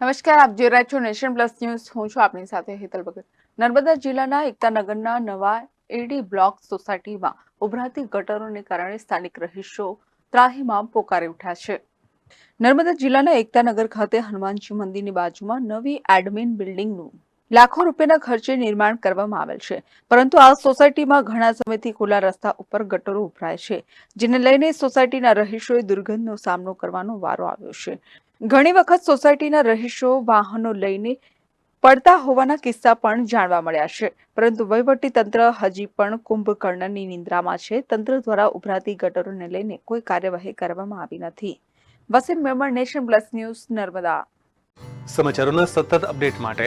નમસ્કાર, આપ જોઈ રહ્યા છો નેશન પ્લસ ન્યૂઝ. હું છું આપની સાથે હેતલ ભગત. નર્મદા જિલ્લાના એકતાનગરના નવા એડી બ્લોક સોસાયટીમાં ઉભરાતી ગટરોને કારણે સ્થાનિક રહીશો ત્રાહીમામ પોકારી ઉઠ્યા છે. નર્મદા જિલ્લાના એકતાનગર ખાતે હનુમાનજી મંદિરની બાજુમાં નવી એડમિન બિલ્ડિંગનું લાખો રૂપિયાના ખર્ચે નિર્માણ કરવામાં આવેલ છે. પરંતુ આ સોસાયટીમાં ઘણા સમયથી ખુલ્લા રસ્તા ઉપર ગટરો ઉભરાય છે, જેને લઈને સોસાયટીના રહીશોએ દુર્ગંધનો સામનો કરવાનો વારો આવ્યો છે. ઘણી વખત સોસાયટીના રહીશો વાહનો લઈને પડતા હોવાના કિસ્સા પણ જાણવા મળ્યા છે. પરંતુ વહીવટી તંત્ર હજી પણ કુંભકર્ણની નિંદ્રામાં છે. તંત્ર દ્વારા ઉભરાતી ગટરોને લઈને કોઈ કાર્યવાહી કરવામાં આવી નથી. Wasim Memon nation plus news Narmada. સમાચારોના સતત અપડેટ માટે